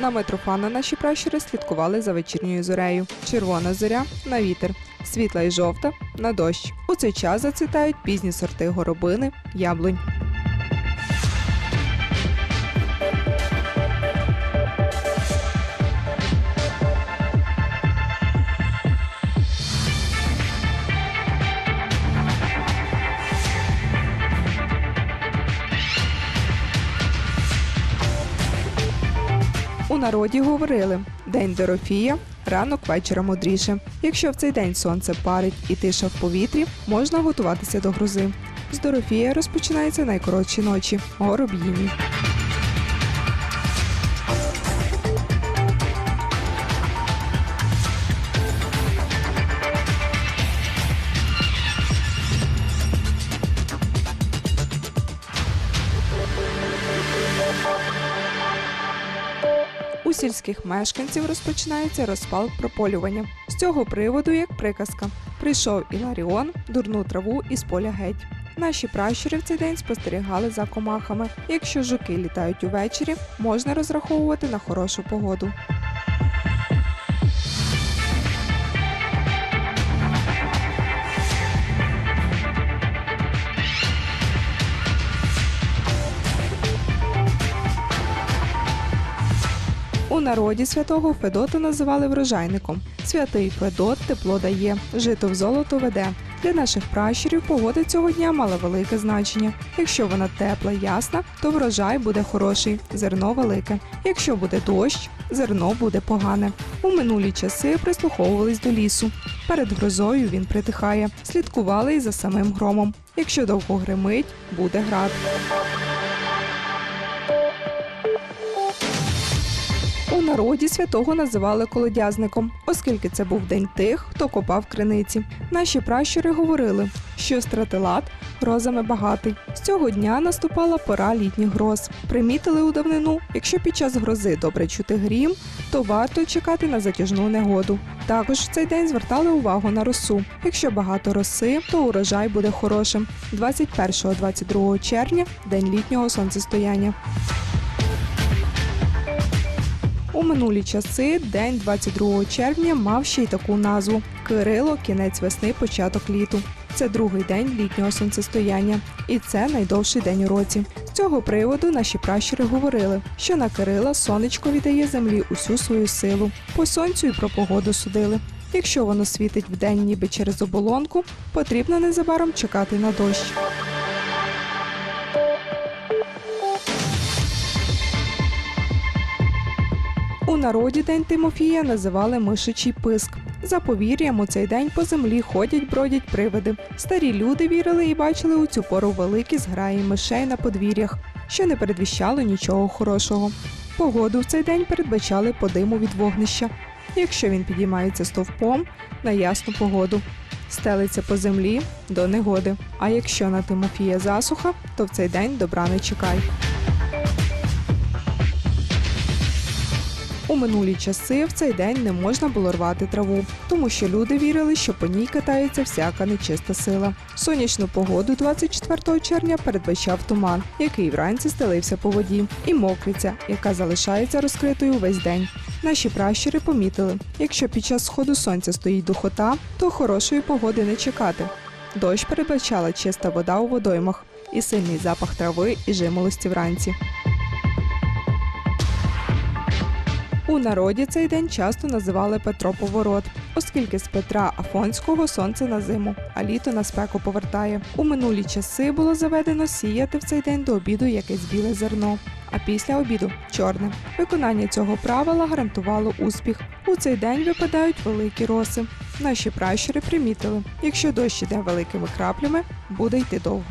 На Митрофана наші пращури слідкували за вечірньою зорею. Червона зоря на вітер, світла і жовта на дощ. У цей час зацвітають пізні сорти горобини, яблунь. У народі говорили: День Дорофія, ранок вечора мудріше. Якщо в цей день сонце парить і тиша в повітрі, можна готуватися до грози. З Дорофія розпочинається найкоротші ночі гороб'їні. Сільських мешканців розпочинається розпал прополювання. З цього приводу, як приказка, прийшов Іларіон, дурну траву із поля геть. Наші пращури в цей день спостерігали за комахами. Якщо жуки літають увечері, можна розраховувати на хорошу погоду. У народі святого Федота називали врожайником. Святий Федот тепло дає, жито в золото веде. Для наших пращурів погода цього дня мала велике значення. Якщо вона тепла ясна, то врожай буде хороший, зерно велике. Якщо буде дощ, зерно буде погане. У минулі часи прислуховувались до лісу. Перед грозою він притихає, слідкували й за самим громом. Якщо довго гримить, буде град. Народі святого називали колодязником, оскільки це був день тих, хто копав криниці. Наші пращури говорили, що стратилат грозами багатий. З цього дня наступала пора літніх гроз. Примітили у давнину, якщо під час грози добре чути грім, то варто чекати на затяжну негоду. Також в цей день звертали увагу на росу. Якщо багато роси, то урожай буде хорошим. 21-22 червня день літнього сонцестояння. У минулі часи день 22 червня мав ще й таку назву Кирило, кінець весни, початок літу. Це другий день літнього сонцестояння, і це найдовший день у році. З цього приводу наші пращури говорили, що на Кирила сонечко віддає землі усю свою силу. По сонцю і про погоду судили. Якщо воно світить вдень ніби через оболонку, потрібно незабаром чекати на дощ. У народі День Тимофія називали мишичий писк. За повір'ям, у цей день по землі ходять, бродять привиди. Старі люди вірили і бачили у цю пору великі зграї мишей на подвір'ях, що не передвіщало нічого хорошого. Погоду в цей день передбачали по диму від вогнища. Якщо він підіймається стовпом на ясну погоду, стелиться по землі до негоди. А якщо на Тимофія засуха, то в цей день добра не чекай. У минулі часи в цей день не можна було рвати траву, тому що люди вірили, що по ній катається всяка нечиста сила. Сонячну погоду 24 червня передбачав туман, який вранці стелився по воді, і мокриця, яка залишається розкритою весь день. Наші пращури помітили, якщо під час сходу сонця стоїть духота, то хорошої погоди не чекати. Дощ передбачала чиста вода у водоймах і сильний запах трави і жимолості вранці. У народі цей день часто називали Петро Поворот, оскільки з Петра Афонського сонце на зиму, а літо на спеку повертає. У минулі часи було заведено сіяти в цей день до обіду якесь біле зерно, а після обіду чорне. Виконання цього правила гарантувало успіх. У цей день випадають великі роси. Наші пращури примітили, якщо дощ іде великими краплями, буде йти довго.